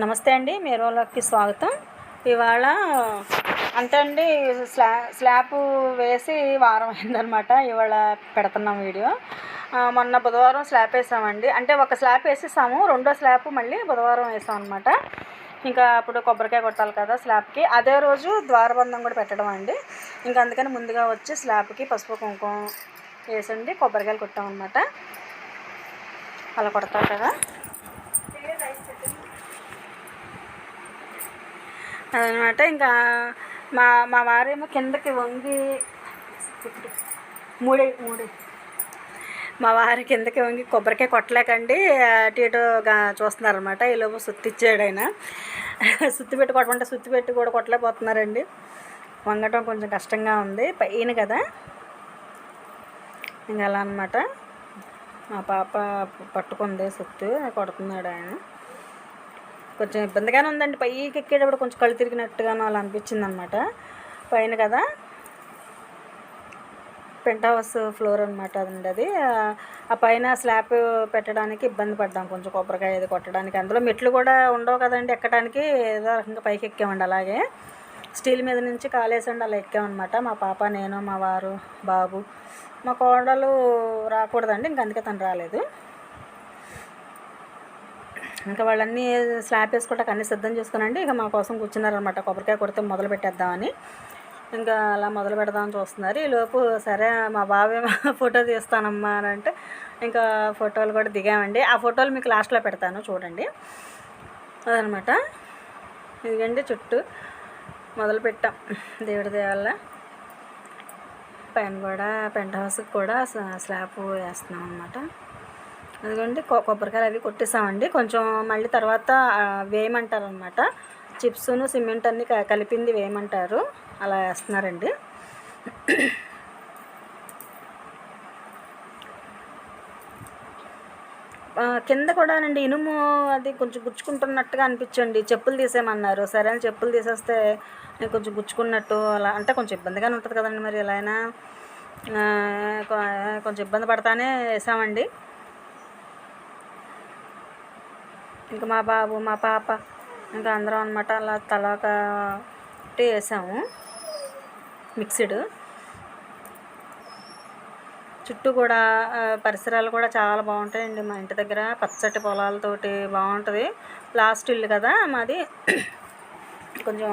నమస్తే అండి మేరోలకి స్వాగతం. ఇవాళ అంతే అండి స్లా స్లాబ్ వేసి వారం అయిందనమాట ఇవాళ పెడుతున్నాం వీడియో. మొన్న బుధవారం స్లాబ్ వేసామండి. అంటే ఒక స్లాబ్ వేసేసాము రెండో స్లాబ్ మళ్ళీ బుధవారం వేసాం అనమాట ఇంకా అప్పుడు కొబ్బరికాయ కొట్టాలి కదా స్లాబ్కి. అదే రోజు ద్వారబంధం కూడా పెట్టడం అండి. ఇంకా అందుకని ముందుగా వచ్చి స్లాబ్కి పసుపు కుంకుమ వేసండి కొబ్బరికాయలు కొట్టామన్నమాట. అలా కొడతారు కదా. అదనమాట. ఇంకా మా మా వారేమో కిందకి వంగి మూడే మూడే. మా వారి కిందకి వంగి కొబ్బరికాయ కొట్టలేకండి. అటు ఇటుగా చూస్తున్నారనమాట ఈ ఈలోపు సుత్తి ఇచ్చాడు ఆయన. సుత్తి పెట్టి కొట్టమంటే సుత్తి పెట్టి కూడా కొట్టలేకపోతున్నారండి. వంగటం కొంచెం కష్టంగా ఉంది. పైన కదా. ఇంకా అలా అనమాట మా పాప పట్టుకుంది సుత్తి. కొడుతున్నాడు ఆయన. కొంచెం ఇబ్బందిగానే ఉందండి. పైకి ఎక్కేటప్పుడు కొంచెం కళ్ళు తిరిగినట్టుగాను అలా అనిపించింది అనమాట పైన కదా పెంట్ హౌస్ ఫ్లోర్ అనమాట అదండి అది. ఆ- ఆ పైన స్లాబ్ పెట్టడానికి ఇబ్బంది పడ్డాం కొంచెం కొబ్బరికాయ అది కొట్టడానికి. అందులో మెట్లు కూడా ఉండవు కదండి ఎక్కడానికి ఏదో రకంగా పైకి ఎక్కామండి అలాగే. స్టీల్ మీద నుంచి కాలేసండి అలా ఎక్కామన్నమాట. మా పాప నేను మా వారు బాబు. మా కోడలు రాకూడదండి ఇంక అందుకే తను రాలేదు. ఇంకా వాళ్ళన్నీ స్లాబ్ వేసుకోవటానికి అన్ని సిద్ధం చేసుకునండి. ఇక మా కోసం కూర్చున్నారనమాట కొబ్బరికాయ కొడితే మొదలు పెట్టేద్దామని. ఇంకా అలా మొదలు పెడదామని చూస్తున్నారు. ఈలోపు సరే మా బాబే ఫోటో తీస్తానమ్మా అని అంటే ఇంకా ఫోటోలు కూడా దిగామండి. ఆ ఫోటోలు మీకు లాస్ట్లో పెడతాను చూడండి. అదనమాట. ఇదిగండి చుట్టూ మొదలు పెట్టాం. దేవుడి దేవల్ల పైన కూడా పెంట్ హౌస్కి కూడా స్లాబ్ వేస్తున్నాం అనమాట అదిగోండి కొ- కొబ్బరికాయలు అవి కొట్టేసామండి. కొంచెం మళ్ళీ తర్వాత వేయమంటారు అనమాట చిప్స్ను సిమెంట్ అన్ని క- కలిపింది వేయమంటారు. అలా వేస్తున్నారండి. కింద కూడానండి ఇనుము అది కొంచెం గుచ్చుకుంటున్నట్టుగా అనిపించండి. చెప్పులు తీసేయమన్నారు. సరే అని చెప్పులు తీసేస్తే నేను కొంచెం గుచ్చుకున్నట్టు అలా అంటే కొంచెం ఇబ్బందిగానే ఉంటుంది కదండి మరి ఎలా అయినా. కొంచెం ఇబ్బంది పడతానే వేసామండి. ఇంకా మా బాబు మా పాప ఇంకా అందరం అనమాట అలా తలాక ఒకటి వేసాము. మిక్స్డ్. చుట్టూ కూడా పరిసరాలు కూడా చాలా బాగుంటాయండి మా ఇంటి దగ్గర. పచ్చటి పొలాలతోటి బాగుంటుంది. లాస్ట్ ఇల్లు కదా మాది. కొంచెం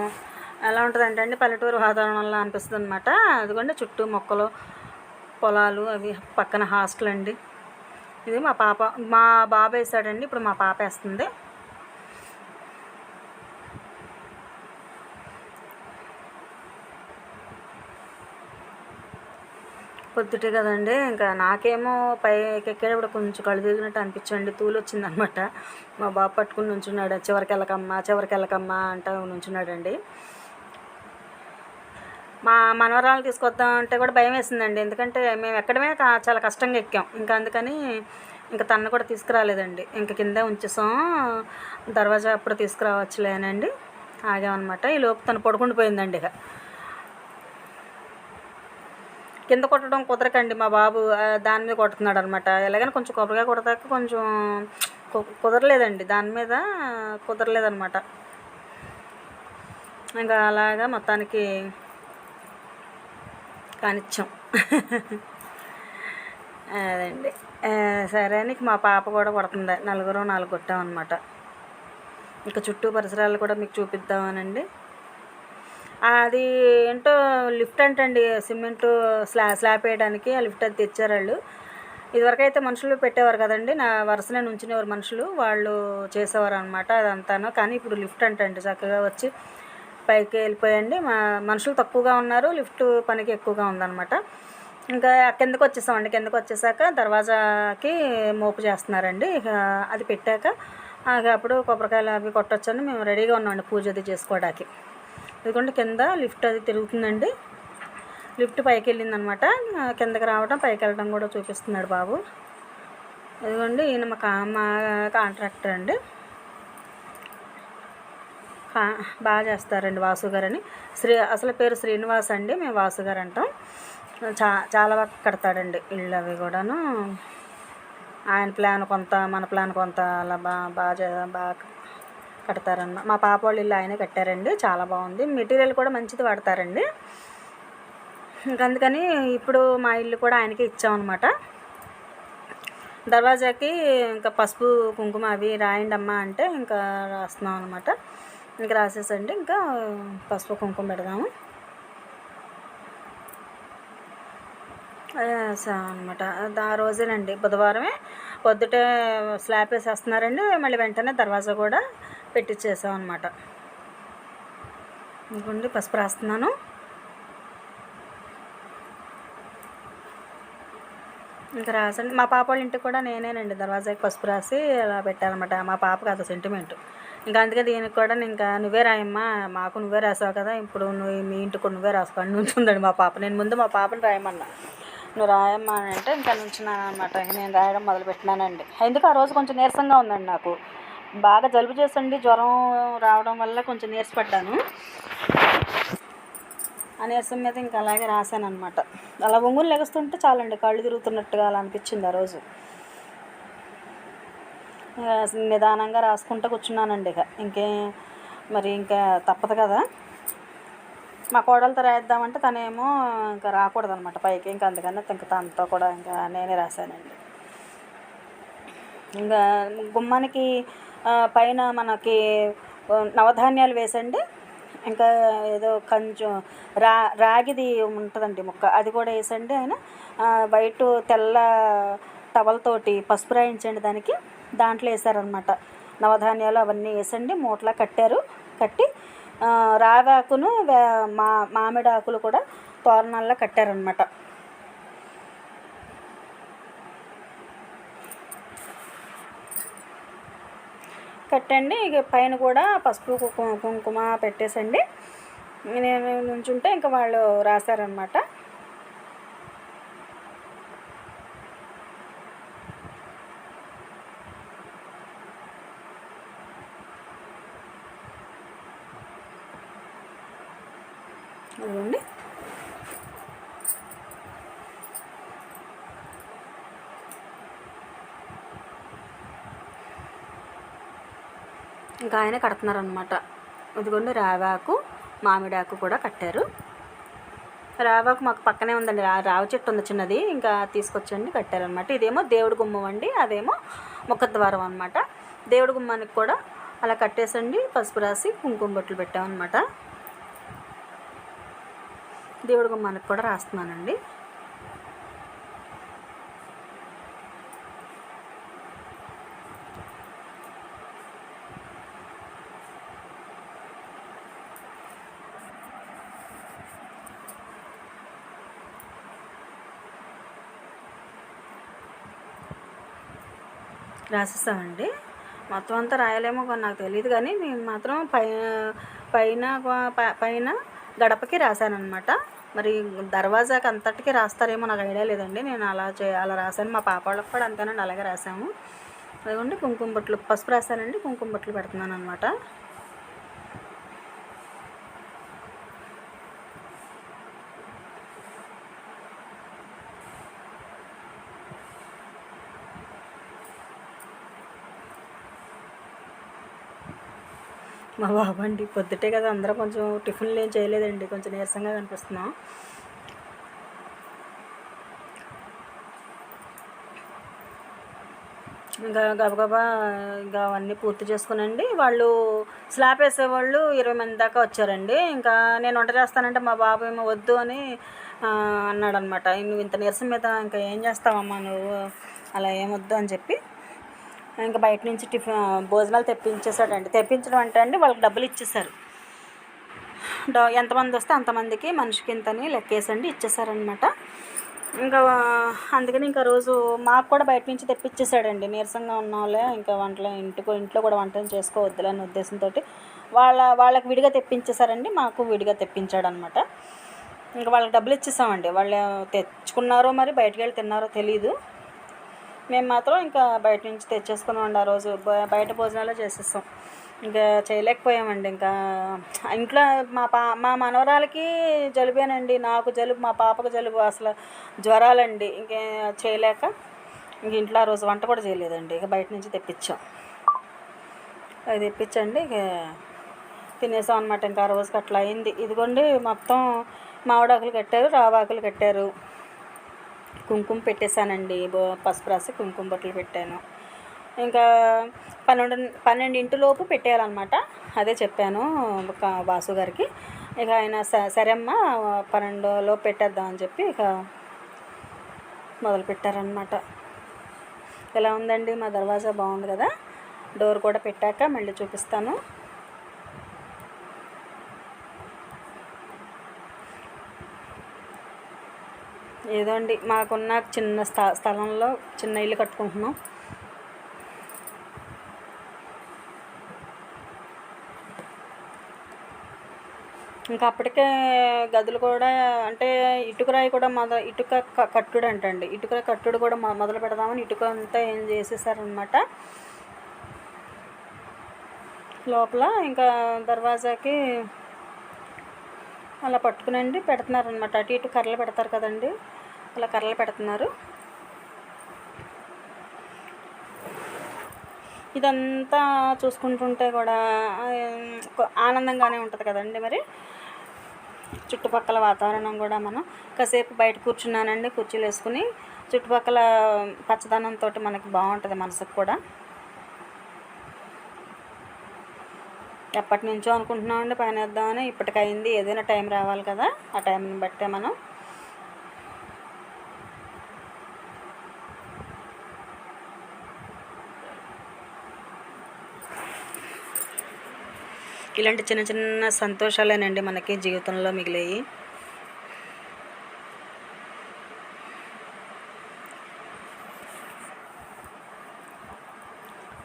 ఎలా ఉంటుందంటే అండి పల్లెటూరు వాతావరణంలో అనిపిస్తుంది అనమాట అదిగోండి చుట్టూ మొక్కలు పొలాలు అవి పక్కన హాస్టల్ అండి. ఇది మా పాప మా బాబు వేసాడండి ఇప్పుడు మా పాప వేస్తుంది. పొద్దుటే కదండి ఇంకా నాకేమో పైకి ఎక్కేటప్పుడు కొంచెం కళ్ళు తిరిగినట్టు అనిపించండి తూలు వచ్చిందనమాట. మా బాబు పట్టుకుని నుంచున్నాడు చివరికి వెళ్ళకమ్మా చివరికి వెళ్ళకమ్మా అంటూ నుంచున్నాడండి. మా మనవరాలు తీసుకొద్దాం అంటే కూడా భయం వేసిందండి. ఎందుకంటే మేము ఎక్కడమే చాలా కష్టంగా ఎక్కాం. ఇంకా అందుకని ఇంకా తను కూడా తీసుకురాలేదండి. ఇంకా కిందే ఉంచేసాం. దర్వాజా అప్పుడు తీసుకురావచ్చులేనండి. ఆగామన్నమాట. ఈ లోపు తను పడుకుండి పోయిందండి ఇక. కింద కొట్టడం కుదరకండి మా బాబు. దాని మీద కొడుతున్నాడు అనమాట ఎలాగైనా కొంచెం కొబ్బరిగా కొడతాక కొంచెం కు- కుదరలేదండి. దాని మీద కుదరలేదనమాట ఇంకా అలాగా మొత్తానికి కానిచ్చాం. అదండి. సరే అని మా పాప కూడా కొడుతుంది. నలుగురు నాలుగు కొట్టామన్నమాట ఇంకా చుట్టూ పరిసరాలు కూడా మీకు చూపిద్దామనండి. అది ఏంటో లిఫ్ట్ అంటండి. సిమెంట్ స్లా స్లాబ్ వేయడానికి ఆ లిఫ్ట్ అది తెచ్చారు వాళ్ళు. ఇదివరకు అయితే మనుషులు పెట్టేవారు కదండి. నా వరుసనే నుంచునేవారు మనుషులు. వాళ్ళు చేసేవారు అనమాట అదంతాను. కానీ ఇప్పుడు లిఫ్ట్ అంటండి. చక్కగా వచ్చి పైకి వెళ్ళిపోయండి. మా మనుషులు తక్కువగా ఉన్నారు. లిఫ్ట్ పనికి ఎక్కువగా ఉందన్నమాట. ఇంకా కిందకు వచ్చేసామండి. కిందకు వచ్చేసాక దర్వాజాకి మోపు చేస్తున్నారండి. ఇక అది పెట్టాక అప్పుడు కొబ్బరికాయలు అవి కొట్టొచ్చని మేము రెడీగా ఉన్నామండి పూజ అది చేసుకోవడానికి. ఎందుకంటే కింద లిఫ్ట్ అది తిరుగుతుందండి. లిఫ్ట్ పైకి వెళ్ళిందనమాట కిందకి రావడం పైకి వెళ్ళడం కూడా చూపిస్తున్నాడు బాబు. ఇదిగోండి ఈయన మా కా మా కాంట్రాక్టర్ అండి. బాగా చేస్తారండి వాసు గారని అని. శ్రీ అసలు పేరు శ్రీనివాస్ అండి మేము వాసు గారు అంటాం. చా చాలా బాగా కడతాడండి ఇళ్ళు అవి కూడాను. ఆయన ప్లాన్ కొంత మన ప్లాన్ కొంత అలా బాగా బాగా చే- బాగా కడతారన్నమా మా పాప వాళ్ళు ఇల్లు ఆయనే కట్టారండి చాలా బాగుంది. మెటీరియల్ కూడా మంచిది వాడతారండి. అందుకని ఇప్పుడు మా ఇల్లు కూడా ఆయనకే ఇచ్చామన్నమాట. దర్వాజాకి ఇంకా పసుపు కుంకుమ అవి రాయండి అమ్మా అంటే ఇంకా రాస్తున్నాం అనమాట ఇంకా రాసేసండి ఇంకా పసుపు కుంకుమ పెడదాము. అనమాట ఆ రోజేనండి. బుధవారమే పొద్దుటే స్లాబ్ వేసేస్తున్నారండి. మళ్ళీ వెంటనే దర్వాజా కూడా పెట్టించేసాం అనమాట ఇంకోండి పసుపు రాస్తున్నాను. ఇంకా రాసండి. మా పాప వాళ్ళ ఇంటికి కూడా నేనేనండి దర్వాజాకి పసుపు రాసి అలా పెట్టానమాట మా పాపకి అది సెంటిమెంట్ ఇంకా అందుకే దీనికి కూడా ఇంకా నువ్వే రాయమ్మా మాకు నువ్వే రాసావు కదా ఇప్పుడు నువ్వు మీ ఇంటికి నువ్వే రాసుకోండి ఉందండి మా పాప. నేను ముందు మా పాపని రాయమన్నా. నువ్వు రాయమ్మా అని అంటే ఇంకా నుంచున్నాను అనమాట నేను రాయడం మొదలుపెట్టినానండి ఎందుకు ఆ రోజు కొంచెం నీరసంగా ఉందండి నాకు. బాగా జలుబు చేసండి జ్వరం రావడం వల్ల కొంచెం నీరసపడ్డాను ఆ నీరసం మీద ఇంకా అలాగే రాశాను అనమాట అలా ఒంగులు లెగుస్తుంటే చాలండి కళ్ళు తిరుగుతున్నట్టుగా అలా అనిపించింది ఆ రోజు. నిదానంగా రాసుకుంటూ కూర్చున్నానండి ఇక. ఇంకే మరి ఇంకా తప్పదు కదా. మా కోడలతో రాయిద్దామంటే తనేమో ఇంకా రాకూడదు అనమాట పైకి. ఇంకా అందుకని ఇంకా తనతో కూడా ఇంకా నేనే రాశానండి. ఇంకా గుమ్మానికి పైన మనకి నవధాన్యాలు వేసండి. ఇంకా ఏదో కొంచెం రా రాగిది ఉంటుందండి ముక్క. అది కూడా వేసండి. ఆయన బయట తెల్ల టవల్తోటి పసుపు రాయించండి దానికి. దాంట్లో వేసారనమాట నవధాన్యాలు అవన్నీ వేసండి మూటలా కట్టారు కట్టి రావాకును మా మామిడి ఆకులు కూడా తోరణాల్లో కట్టారనమాట కట్టండి ఇక పైన కూడా పసుపు కుంకుమ కుంకుమ పెట్టేసండి. నేను నుంచుంటే ఇంకా వాళ్ళు రాశారనమాట అదిగోండి ఇంకా ఆయన కడుతున్నారనమాట ఇదిగోండి రావాకు మామిడాకు కూడా కట్టారు. రావాకు మాకు పక్కనే ఉందండి రా రావి చెట్టు ఉంది చిన్నది ఇంకా తీసుకొచ్చండి కట్టారనమాట ఇదేమో దేవుడి గుమ్మం అండి అదేమో ముఖద్వారం అనమాట దేవుడి గుమ్మానికి కూడా అలా కట్టేసండి పసుపు రాసి కుంకుమ బొట్లు పెట్టామన్నమాట. దేవుడి గుమ్మానికి కూడా రాస్తున్నానండి. రాసేసామండి మొత్తం అంతా రాయలేమో నాకు తెలియదు కానీ నేను మాత్రం పై పైన పైన గడపకి రాశానమాట మరి దర్వాజాకి అంతటికి రాస్తారేమో నాకు ఐడియా లేదండి. నేను అలా చే అలా రాశాను. మా పాప వాళ్ళకి కూడా అంతేనండి అలాగే రాసాము అదిగోండి కుంకుమ బొట్లు పసుపు రాశానండి కుంకుమ బొట్లు పెడుతున్నాను అనమాట మా బాబు అండి పొద్దుటే కదా అందరం కొంచెం టిఫిన్లు ఏం చేయలేదండి కొంచెం నీరసంగా కనిపిస్తున్నాం. ఇంకా గబగబా ఇంకా అవన్నీ పూర్తి చేసుకునండి. వాళ్ళు స్లాబ్ వేసేవాళ్ళు ఇరవై మంది దాకా వచ్చారండి. ఇంకా నేను వంట చేస్తానంటే మా బాబు ఏమో వద్దు అని అన్నాడనమాట నువ్వు ఇంత నీరసం మీద ఇంకా ఏం చేస్తావమ్మా నువ్వు? అలా ఏమొద్దు అని చెప్పి. ఇంకా బయట నుంచి టిఫిన్ భోజనాలు తెప్పించేసాడండి తెప్పించడం అంటే అండి వాళ్ళకి డబ్బులు ఇచ్చేసారు డ- ఎంతమంది వస్తే అంతమందికి మనిషికి ఇంతని లెక్కేసండి ఇచ్చేసారనమాట ఇంకా అందుకని ఇంకా రోజు మాకు కూడా బయట నుంచి తెప్పించేసాడండి నీరసంగా ఉన్న వాళ్ళే ఇంకా వంటలు ఇంటికి ఇంట్లో కూడా వంటలు చేసుకోవద్దులే అనే ఉద్దేశంతో వాళ్ళ వాళ్ళకి విడిగా తెప్పించేసారండి మాకు విడిగా తెప్పించాడు అనమాట ఇంకా వాళ్ళకి డబ్బులు ఇచ్చేసామండి. వాళ్ళు తెచ్చుకున్నారో మరి బయటకు వెళ్ళి తిన్నారో తెలీదు. మేము మాత్రం ఇంకా బయట నుంచి తెచ్చేసుకున్నామండి ఆ రోజు. బయట భోజనాలు చేసేస్తాం. ఇంకా చేయలేకపోయామండి ఇంకా. ఇంట్లో మా పా మా మనవరాలకి జలుబేనండి. నాకు జలుబు మా పాపకు జలుబు అసలు జ్వరాలండి. ఇంకే చేయలేక ఇంక ఇంట్లో ఆ రోజు వంట కూడా చేయలేదండి. ఇక బయట నుంచి తెప్పించాం. అది తెప్పించండి ఇక తినేసాం అనమాట ఇంకా ఆ రోజుకి అట్లా అయింది. ఇదిగోండి మొత్తం మామిడాకులు కట్టారు రావాకులు కట్టారు. కుంకుమ పెట్టేశానండి. బో- పసుపు రాసి కుంకుమ బొట్టలు పెట్టాను. ఇంకా పన్నెండు పన్నెండింటిలోపు పెట్టేయాలన్నమాట. అదే చెప్పాను ఒక వాసు గారికి. ఇక ఆయన స- సరే అమ్మా పన్నెండులో పెట్టేద్దాం అని చెప్పి ఇక మొదలు పెట్టారనమాట ఎలా ఉందండి? మా దర్వాజా బాగుంది కదా? డోర్ కూడా పెట్టాక మళ్ళీ చూపిస్తాను. ఏదో అండి మాకున్న చిన్న స్థ స్థలంలో చిన్న ఇల్లు కట్టుకుంటున్నాం. ఇంకా అప్పటికే గదులు కూడా అంటే ఇటుకరాయి కూడా మొద ఇటుక కట్టుడు అంటండి. ఇటుక కట్టుడు కూడా మొ- మొదలు పెడదామని ఇటుక అంతా ఏం చేసేసారనమాట లోపల ఇంకా దర్వాజాకి అలా పట్టుకునండి పెడుతున్నారనమాట అటు ఇటు కర్రలు పెడతారు కదండి. ఇలా కర్రలు పెడుతున్నారు. ఇదంతా చూసుకుంటుంటే కూడా ఆనందంగానే ఉంటుంది కదండి మరి. చుట్టుపక్కల వాతావరణం కూడా మనం కాసేపు బయట కూర్చున్నానండి కుర్చీలు వేసుకుని. చుట్టుపక్కల పచ్చదనంతో మనకి బాగుంటుంది మనసుకు కూడా. ఎప్పటి నుంచో అనుకుంటున్నామండి పైన వేద్దామని. ఇప్పటికైంది ఏదైనా టైం రావాలి కదా ఆ టైంని బట్టే మనం ఇలాంటి చిన్న చిన్న సంతోషాలేనండి మనకి జీవితంలో మిగిలాయి.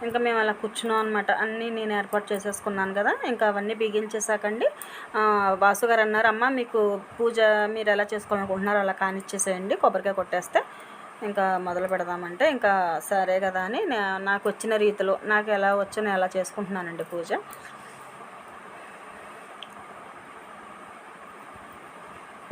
ఇంకా మేము అలా కూర్చున్నాం అనమాట అన్నీ నేను ఏర్పాటు చేసేసుకున్నాను కదా. ఇంకా అవన్నీ బిగించేసాకండి వాసుగారు వాసు గారు అన్నారు అమ్మ మీకు పూజ మీరు ఎలా చేసుకోవాలనుకుంటున్నారో అలా కానిచ్చేసేయండి కొబ్బరికాయ కొట్టేస్తే ఇంకా మొదలు పెడదామంటే. ఇంకా సరే కదా అని నాకు వచ్చిన రీతిలో నాకు ఎలా వచ్చో నేను అలా చేసుకుంటున్నానండి పూజ.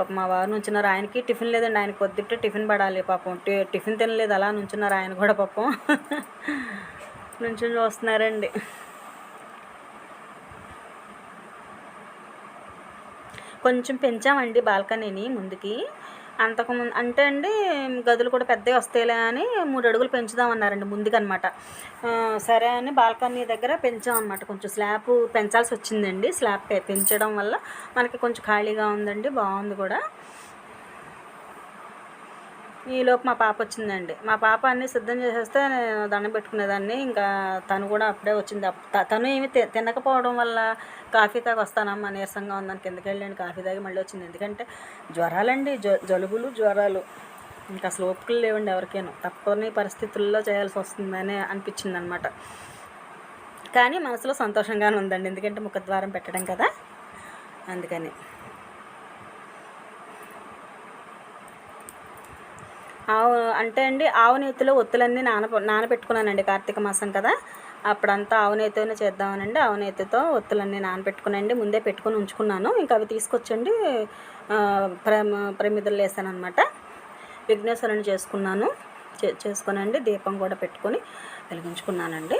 పాపం మా వారు నుంచున్నారు. ఆయనకి టిఫిన్ లేదండి. ఆయన పొద్దుటే టిఫిన్ పడాలి పాపం. టిఫిన్ తినలేదు. అలా నుంచున్నారు ఆయన కూడా పాపం. నుంచుని చూస్తున్నారండి. కొంచెం పెంచామండి బాల్కనీని ముందుకి. అంతకుముందు అంటే అండి గదులు కూడా పెద్దవి వస్తాయిలే అని మూడు అడుగులు పెంచుదామన్నారండి ముందుకనమాట సరే అని బాల్కనీ దగ్గర పెంచామన్నమాట కొంచెం స్లాబ్ పెంచాల్సి వచ్చిందండి. స్లాబ్ పెంచడం వల్ల మనకి కొంచెం ఖాళీగా ఉందండి బాగుంది కూడా. ఈలోపు మా పాప వచ్చిందండి. మా పాప అన్నీ సిద్ధం చేసేస్తే నేను దండం పెట్టుకునేదాన్ని. ఇంకా తను కూడా అప్పుడే వచ్చింది. అప్- త- తను ఏమి తి- తినకపోవడం వల్ల కాఫీ తాగి వస్తానమ్మా నీరసంగా ఉందని కిందకి వెళ్ళండి కాఫీ తాగి మళ్ళీ వచ్చింది. ఎందుకంటే జ్వరాలండి జ జలుబులు జ్వరాలు. ఇంకా అసలు ఓపికలు లేవండి ఎవరికైనా. తప్పని పరిస్థితుల్లో చేయాల్సి వస్తుందని అనిపించింది అనమాట కానీ మనసులో సంతోషంగానే ఉందండి. ఎందుకంటే ముఖద్వారం పెట్టడం కదా. అందుకని. ఆవు అంటే అండి ఆవు నేతిలో ఒత్తులన్నీ నాన నానబెట్టుకున్నానండి కార్తీక మాసం కదా. అప్పుడంతా ఆవు నేతనే చేద్దామనండి. ఆవు నేతితో ఒత్తులన్నీ నానబెట్టుకునండి ముందే పెట్టుకొని ఉంచుకున్నాను. ఇంకా అవి తీసుకొచ్చండి. ప్రమ ప్రమిదలు వేసాను అనమాట విఘ్నేశ్వరుని చేసుకున్నాను. చే చేసుకునండి. దీపం కూడా పెట్టుకొని వెలిగించుకున్నానండి.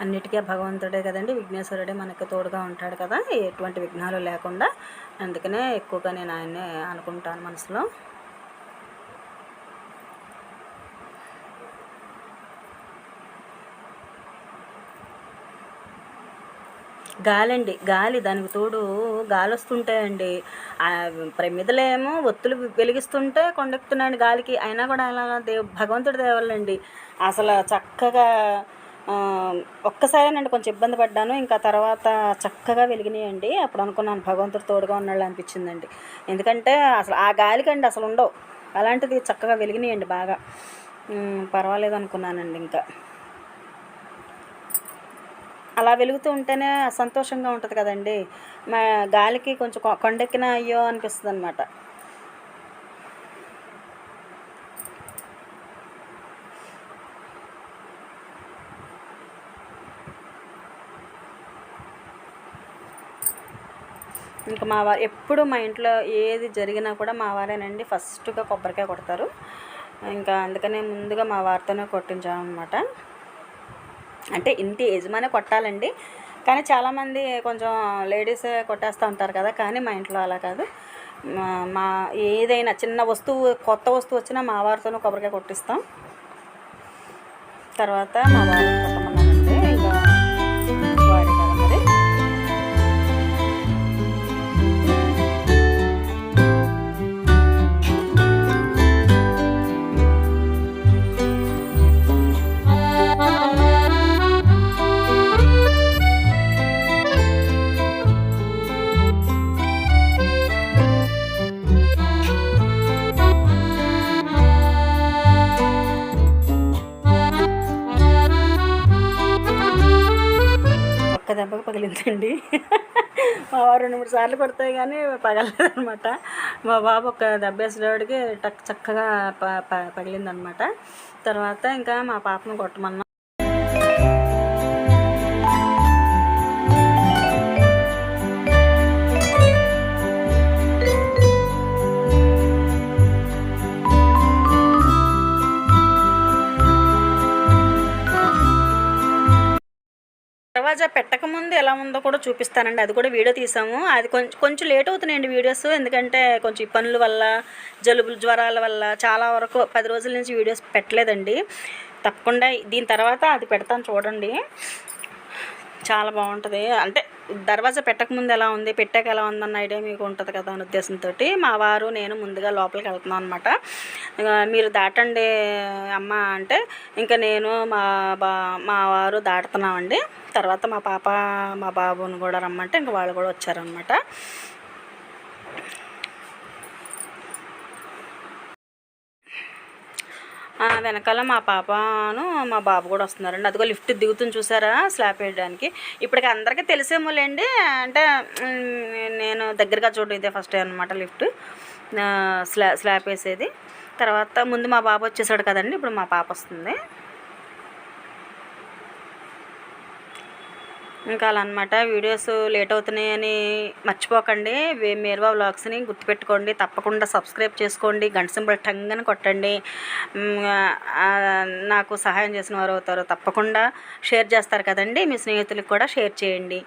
అన్నిటికీ భగవంతుడే కదండి. విఘ్నేశ్వరుడే మనకి తోడుగా ఉంటాడు కదా. ఎటువంటి విఘ్నాలు లేకుండా అందుకనే ఎక్కువగా నేను ఆయన్నే అనుకుంటాను మనసులో. గాలండి. గాలి దానికి తోడు గాలి వస్తుంటాయండి ప్రమిదలేమో ఒత్తులు వెలిగిస్తుంటే కొండెక్కుతున్నాడు గాలికి. అయినా కూడా అలా దేవ్ భగవంతుడి దేవాలండి. అసలు చక్కగా ఒక్కసారేనండి కొంచెం ఇబ్బంది పడ్డాను. ఇంకా తర్వాత చక్కగా వెలిగినాయండి. అప్పుడు అనుకున్నాను భగవంతుడు తోడుగా ఉన్నాళ్ళు అనిపించిందండి. ఎందుకంటే అసలు ఆ గాలికండి అసలు ఉండవు. అలాంటిది చక్కగా వెలిగినాయండి బాగా. పర్వాలేదు అనుకున్నానండి ఇంకా. అలా వెలుగుతూ ఉంటేనే సంతోషంగా ఉంటుంది కదండి. మా గాలికి కొంచెం కొ- కొండెక్కిన అయ్యో అనిపిస్తుంది అనమాట ఇంకా మా వారు ఎప్పుడు మా ఇంట్లో ఏది జరిగినా కూడా మా వారేనండి ఫస్ట్గా కొబ్బరికాయ కొడతారు. ఇంకా అందుకనే ముందుగా మా వారితోనే కొట్టించామన్నమాట. అంటే ఇంటి యజమానే కొట్టాలండి. కానీ చాలామంది కొంచెం లేడీస్ కొట్టేస్తూ ఉంటారు కదా కానీ మా ఇంట్లో అలా కాదు. మా- మా ఏదైనా చిన్న వస్తువు కొత్త వస్తువు వచ్చినా మా వారితోనే కొబ్బరికాయ కొట్టిస్తాం. తర్వాత మా వారు దెబ్బకు మా వారు రెండు మూడు సార్లు కొడతాయి కానీ పగలలేదనమాట మా బాబు ఒక దెబ్బేసేటోడికి టక్ చక్కగా ప ప పగిలిందనమాట తర్వాత ఇంకా మా పాపను కొట్టమన్నా ఎలా ఉందో కూడా చూపిస్తానండి. అది కూడా వీడియో తీసాము. అది కొంచెం కొంచెం లేట్ అవుతున్నాయండి వీడియోస్. ఎందుకంటే కొంచెం ఈ పనుల వల్ల జలుబులు జ్వరాల వల్ల చాలా వరకు పది రోజుల నుంచి వీడియోస్ పెట్టలేదండి. తప్పకుండా దీని తర్వాత అది పెడతాను చూడండి. చాలా బాగుంటుంది. అంటే దర్వాజా పెట్టకముందు ఎలా ఉంది పెట్టాక ఎలా ఉందన్న ఐడియా మీకు ఉంటుంది కదా అనే ఉద్దేశంతో మా వారు నేను ముందుగా లోపలికి వెళ్తున్నాను అనమాట మీరు దాటండి అమ్మ అంటే ఇంకా నేను మా బా మా వారు దాటుతున్నామండి. తర్వాత మా పాప మా బాబుని కూడా రమ్మంటే ఇంకా వాళ్ళు కూడా వచ్చారనమాట వెనకాల మా పాపను మా బాబు కూడా వస్తున్నారండి. అదిగో లిఫ్ట్ దిగుతుంది చూసారా? స్లాబ్ వేయడానికి. ఇప్పటికి అందరికీ తెలిసేమోలేండి. అంటే నేను దగ్గరగా చూడడం ఇదే ఫస్ట్ టైం అనమాట లిఫ్ట్. స్లా స్లాబ్ వేసేది. తర్వాత ముందు మా బాబు వచ్చేసాడు కదండి. ఇప్పుడు మా పాప వస్తుంది. ఇంకా అలా అనమాట వీడియోస్ లేట్ అవుతున్నాయని మర్చిపోకండి. వే- మేర్వా వ్లాగ్స్ని గుర్తుపెట్టుకోండి. తప్పకుండా సబ్స్క్రైబ్ చేసుకోండి. గంట సింబల్ టంగని కొట్టండి. నాకు సహాయం చేసిన వారు అవుతారు. తప్పకుండా షేర్ చేస్తారు కదండి. మీ స్నేహితులకు కూడా షేర్ చేయండి.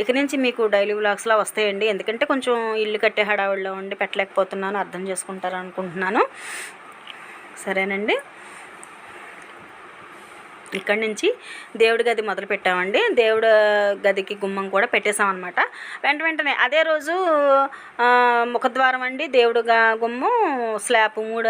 ఇక నుంచి మీకు డైలీ వ్లాగ్స్లో వస్తాయండి. ఎందుకంటే కొంచెం ఇల్లు కట్టే హడావుడిలో ఉండి పెట్టలేకపోతున్నాను అర్థం చేసుకుంటారు అనుకుంటున్నాను సరేనండి. ఇక్కడి నుంచి దేవుడి గది మొదలు పెట్టామండి. దేవుడు గదికి గుమ్మం కూడా పెట్టేసాం అనమాట వెంట వెంటనే అదే రోజు ముఖద్వారం అండి దేవుడు గా- గుమ్మం స్లాబ్ మూడు